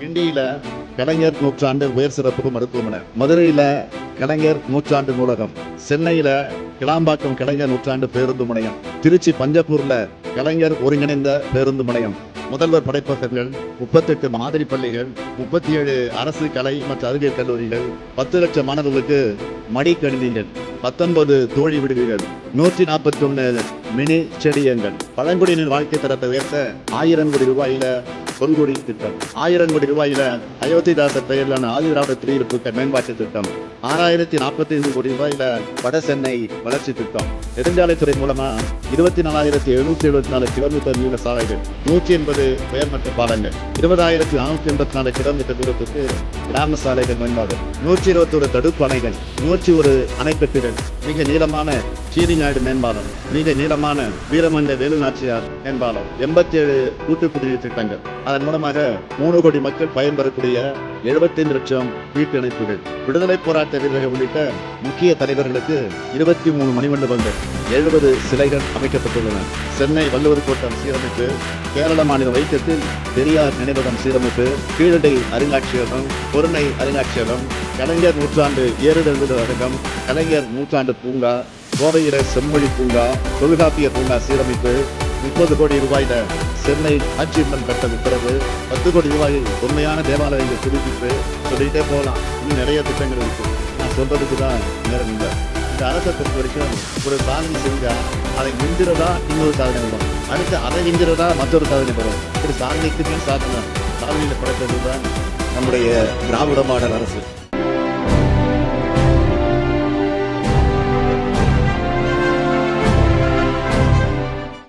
கிண்டியில கலைஞர் நூற்றாண்டு உயர் சிறப்பு மருத்துவமனை. மதுரையில கலைஞர் நூற்றாண்டு நூலகம். சென்னையில கிளாம்பாக்கம் கலைஞர் நூற்றாண்டு பேருந்து முனையம். திருச்சி பஞ்சப்பூர்ல கலைஞர் ஒருங்கிணைந்த பேருந்து முனையம். முதல்வர் படைப்பகங்கள் முப்பத்தெட்டு மாதிரி பள்ளிகள் முப்பத்தி ஏழு அரசு கலை மற்றும் அறிவியல் கல்லூரிகள் பத்து லட்சம் மாணவர்களுக்கு மடிக்கணினிகள் பத்தொன்பது தோழி விடுதிகள் நூற்றி நாற்பத்தி ஒன்று மினி செடியங்கள். பழங்குடியினர் வாழ்க்கை தரத்தை உயர்த்த ஆயிரம் கோடி ரூபாயில சொல்குடி திட்டம். ஆயிரம் கோடி ரூபாயில அயோத்திதாசர் பெயரிலான ஆதிதிராவிட குடியிருப்பு மேம்பாட்டு திட்டம். ஆறாயிரத்தி நாற்பத்தி ஐந்து கோடி ரூபாயில வட சென்னை வளர்ச்சி திட்டம். நெடுஞ்சாலைத்துறை மூலமா இருபத்தி நாலாயிரத்தி எழுநூத்தி எழுபத்தி நாலு கிலோமீட்டர் நீள சாலைகள் நூற்றி எண்பது உயர்மட்ட பாலங்கள் இருபதாயிரத்தி நானூற்றி எண்பத்தி நாலு கிலோமீட்டர் தூரத்துக்கு கிராம சாலைகள் மேம்பாடு நூற்றி இருபத்தி ஒரு தடுப்பு அணைகள் நூற்றி ஒரு அணைக்கட்டுகள் மிக நீளமான சீரிநாடு மேம்பாலம் மிக நீளமான வீரமண்ட வேலுநாச்சியார் மேம்பாலம் எண்பத்தி ஏழு கூட்டு குடிநீர் திட்டங்கள். அதன் மூலமாக மூணு கோடி மக்கள் பயன்பெறக்கூடிய எழுபத்தைந்து லட்சம் வீட்டு இணைப்புகள் விடுதலை போராட்ட வீரர்கள் உள்ளிட்ட முக்கிய தலைவர்களுக்கு இருபத்தி மூணு மணிமண்டபங்கள் எழுபது சிலைகள் அமைக்கப்பட்டுள்ளன. சென்னை வள்ளுவர் கோட்டம் சீரமைப்பு கேரள மாநில வைக்கத்தில் பெரியார் நினைவகம் சீரமைப்பு கீழடை அருங்காட்சியகம் பொருணை அருங்காட்சியகம் கலைஞர் நூற்றாண்டு ஏறுதழுது அரங்கம் கலைஞர் நூற்றாண்டு பூங்கா கோவையில செம்மொழி பூங்கா தொல்காப்பிய பூங்கா சீரமைப்பு முப்பது கோடி ரூபாயில சென்னை ஆட்சிமன்றம் கட்ட உத்தரவு பத்து கோடி ரூபாயில் உண்மையான தேவாலயங்கள் புதுப்பிப்பு சொல்லிட்டே போகலாம். இன்னும் நிறைய திட்டங்கள் இருக்கு. நான் சொல்றதுக்கு தான் நேரம் இல்லை. இந்த அரசை பொறுத்த வரைக்கும் ஒரு சாதனை செஞ்சா அதை மிஞ்சிறதா இன்னொரு சாதனை வரும். அடுத்து அதை மிஞ்சிறதா மற்றொரு சாதனை வரும். இப்படி சாதனைக்கு மேல் சாதனை. சாதனையில் படைத்தது தான் நம்முடைய திராவிட மாடல் அரசு.